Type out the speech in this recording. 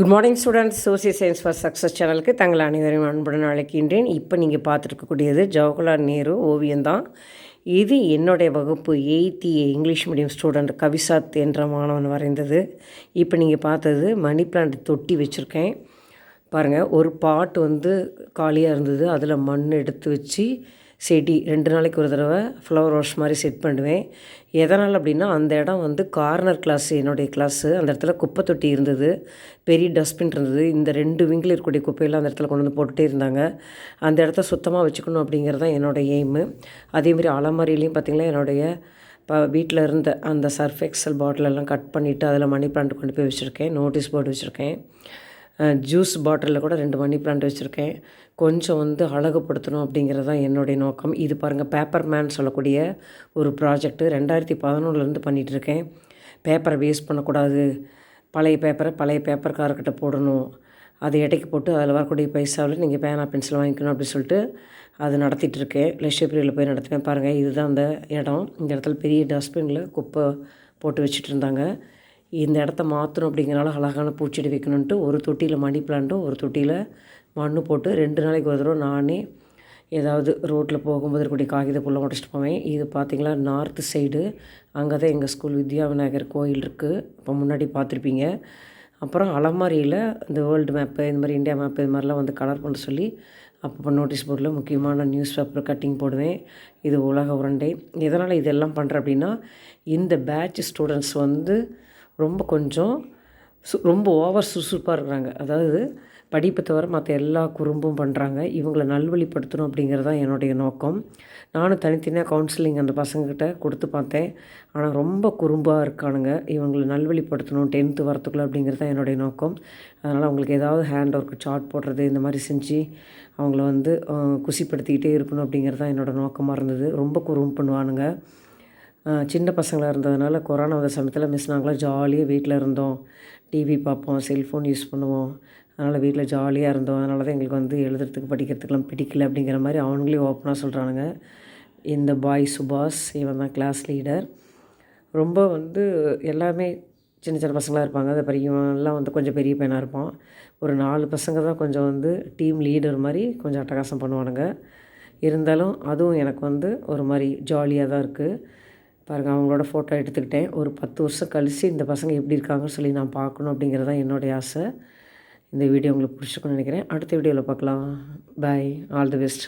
Good morning students social science for success சேனலுக்கு தங்கள் அனைவரையும் அன்புடன் அழைக்கின்றேன். இப்போ நீங்கள் பார்த்துருக்கக்கூடியது ஜவஹர்லால் நேரு ஓவியம் தான். இது என்னுடைய வகுப்பு eighth English medium student Kavisath என்ற மாணவன் வரைந்தது. இப்போ நீங்கள் பார்த்தது மணி பிளான்ட் தொட்டி வச்சுருக்கேன். பாருங்கள் ஒரு பாட்டு வந்து காலியாக இருந்தது. அதில் மண் எடுத்து வச்சு செடி ரெண்டு நாளைக்கு ஒரு தடவை ஃப்ளவர் வாஷ் மாதிரி செட் பண்ணுவேன். எதனால் அப்படின்னா அந்த இடம் வந்து கார்னர் கிளாஸ் என்னுடைய கிளாஸு அந்த இடத்துல குப்பை தொட்டி இருந்தது பெரிய டஸ்ட்பின் இருந்தது. இந்த ரெண்டு விங்கில் இருக்கக்கூடிய குப்பையெல்லாம் அந்த இடத்துல கொண்டு வந்து போட்டுகிட்டே இருந்தாங்க. அந்த இடத்த சுத்தமாக வச்சுக்கணும் அப்படிங்கிறது தான் என்னோடய எய்மு அதேமாதிரி அலமாரிலையும் பார்த்திங்கன்னா என்னுடைய இப்போ வீட்டில் இருந்த அந்த சர்ஃப் எக்ஸல் பாட்டிலெல்லாம் கட் பண்ணிவிட்டு அதில் மணி பிளான்ட் கொண்டு போய் வச்சுருக்கேன் நோட்டீஸ் போர்டு வச்சுருக்கேன். ஜூஸ் பாட்டிலில் கூட ரெண்டு மணி பிளான்ட் வச்சுருக்கேன். கொஞ்சம் வந்து அழகுப்படுத்தணும் அப்படிங்கிறது தான் என்னுடைய நோக்கம். இது பாருங்கள் பேப்பர் மேன் சொல்லக்கூடிய ஒரு ப்ராஜெக்ட்டு ரெண்டாயிரத்தி பதினொன்றுலேருந்து பண்ணிகிட்ருக்கேன் பேப்பரை வேஸ்ட் பண்ணக்கூடாது. பழைய பேப்பரை பழைய பேப்பர்காரர்கிட்ட போடணும். அதை இடைக்கு போட்டு அதில் வரக்கூடிய பைசாவில் நீங்கள் பேனா பென்சில் வாங்கிக்கணும் அப்படின்னு சொல்லிட்டு அது நடத்திட்டுருக்கேன். லட்சப்பிரியில் போய் நடத்துவேன் பாருங்கள் இதுதான் அந்த இடம். இந்த இடத்துல பெரிய டஸ்ட்பினில் குப்பை போட்டு வச்சுட்டு இருந்தாங்க. இந்த இடத்த மாற்றணும் அப்படிங்கிறனால அழகான பூச்செடி வைக்கணுன்ட்டு ஒரு தொட்டியில் மணி பிளான்ட்டும் ஒரு தொட்டியில் மண் போட்டு ரெண்டு நாளைக்கு ஒரு தடவை நானே ஏதாவது ரோட்டில் போகும்போது இருக்கக்கூடிய காகித புல்லை உடச்சிட்டு போவேன். இது பார்த்திங்களா நார்த்து சைடு அங்கே தான் எங்கள் ஸ்கூல் வித்யா விநாயகர் கோயில் இருக்குது இப்போ முன்னாடி பார்த்துருப்பீங்க அப்புறம் அலமாரியில் இந்த வேர்ல்டு மேப்பு இந்த மாதிரி இந்தியா மேப்பு இது மாதிரிலாம் வந்து கலர் பண்ண சொல்லி அப்போ நோட்டீஸ் போர்டில் முக்கியமான நியூஸ் பேப்பர் கட்டிங் போடுவேன். இது உலக உரண்டை. எதனால் இதெல்லாம் பண்ணுறேன் அப்படின்னா இந்த பேட்ச் ஸ்டூடெண்ட்ஸ் வந்து ரொம்ப கொஞ்சம் சு ரொம்ப ஓவர் சுறுசுறுப்பாக இருக்கிறாங்க. அதாவது படிப்பை தவிர மற்ற எல்லா குறும்பும் பண்ணுறாங்க இவங்களை நல்வழிப்படுத்தணும் அப்படிங்கிறது தான் என்னுடைய நோக்கம். நானும் தனித்தனியாக கவுன்சிலிங் அந்த பசங்கக்கிட்ட கொடுத்து பார்த்தேன். ஆனால் ரொம்ப குறும்பாக இருக்கானுங்க. இவங்களை நல்வழிப்படுத்தணும் டென்த்து வரத்துக்குள்ள அப்படிங்கிறது தான் என்னுடைய நோக்கம். அதனால் அவங்களுக்கு ஏதாவது ஹேண்ட் ஒர்க்கு சார்ட் போடுறது இந்த மாதிரி செஞ்சு அவங்கள வந்து குசிப்படுத்திக்கிட்டே இருக்கணும் அப்படிங்கிறது தான் என்னோடய நோக்கமாக இருந்தது. ரொம்ப குறும்பு பண்ணுவானுங்க. சின்ன பசங்களாக இருந்ததுனால கொரோனா வந்த சமயத்தில் மிஸ் நாங்களாம் ஜாலியாக வீட்டில் இருந்தோம். டிவி பார்ப்போம் செல்ஃபோன் யூஸ் பண்ணுவோம். அதனால் வீட்டில் ஜாலியாக இருந்தோம். அதனால தான் எங்களுக்கு வந்து எழுதுறதுக்கு படிக்கிறதுக்கெலாம் பிடிக்கல அப்படிங்கிற மாதிரி அவங்களே ஓப்பனாக சொல்கிறானுங்க இந்த பாய் சுபாஷ் இவன் தான் கிளாஸ் லீடர் ரொம்ப வந்து எல்லாமே சின்ன சின்ன பசங்களாக இருப்பாங்க. அது பெரியவன்லாம் வந்து கொஞ்சம் பெரிய பையனாக இருப்பான். ஒரு நாலு பசங்க தான் கொஞ்சம் வந்து டீம் லீடர் மாதிரி கொஞ்சம் அட்டகாசம் பண்ணுவானுங்க. இருந்தாலும் அதுவும் எனக்கு வந்து ஒரு மாதிரி ஜாலியாக தான் இருக்குது பாருங்கள் அவங்களோட ஃபோட்டோ எடுத்துக்கிட்டேன். ஒரு பத்து வருஷம் கழித்து இந்த பசங்க எப்படி இருக்காங்கன்னு சொல்லி நான் பார்க்கணும் அப்படிங்கிறது தான் என்னுடைய ஆசை. இந்த வீடியோ உங்களுக்கு பிடிச்சிருக்குன்னு நினைக்கிறேன். அடுத்த வீடியோவில் பார்க்கலாம். Bye all the best